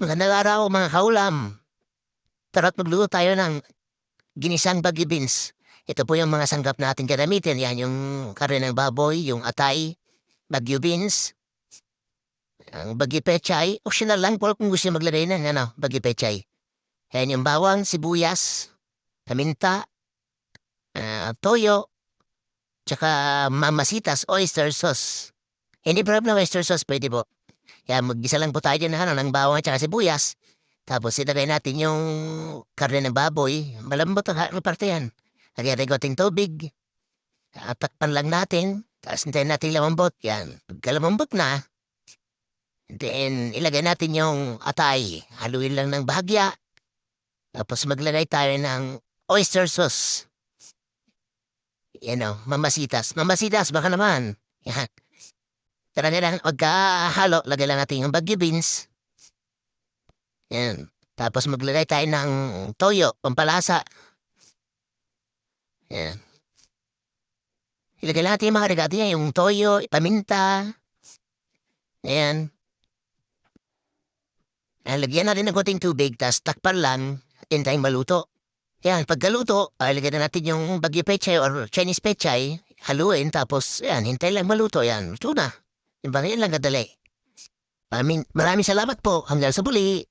Magandang araw mga kaulam. Tara't magluto tayo ng ginisang bagyo beans. Ito po yung mga sanggap natin gagamitin. Yan yung karne ng baboy, yung atay, bagyo beans, ang bagyo pechay. Optional lang po kung gusto nyo maglagay ng ano, bagyo pechay. Yan yung bawang, sibuyas, paminta, ah, toyo, tsaka mamasitas, oyster sauce. Hindi problem oyster sauce, pwede po. Kaya maggisa lang po tayo dyan ano, ng bawang at saka sibuyas. Tapos ilagay natin yung karne ng baboy. Malambot ang parte yan. Lagyan konting tubig. Ah, Takpan lang natin. Tapos hintayin natin lumambot. Yan. Pagka lumambot na, then ilagay natin yung atay. Haluin lang ng bahagya. Tapos maglagay tayo ng oyster sauce. Yan o, mamasitas. Mamasitas, baka naman. Yan. Tara na lang, magkahalo, lagay lang natin yung bagyo beans. Yan. Tapos maglagay tayo ng toyo, pampalasa. Yan. Ilagay lang natin yung mga regado niya, yung toyo, paminta. Ayan. Ah, Lagyan natin ng konting tubig, tapos takpan lang, hintayin maluto. Yan, pagkaluto, ay lagyan na natin yung bagyo pechay or Chinese pechay, haluin, tapos, yan, hintayin lang maluto, yan, luto na. Yung ba yan lang kadali. Maraming, maraming salamat po. Hanggang sa muli.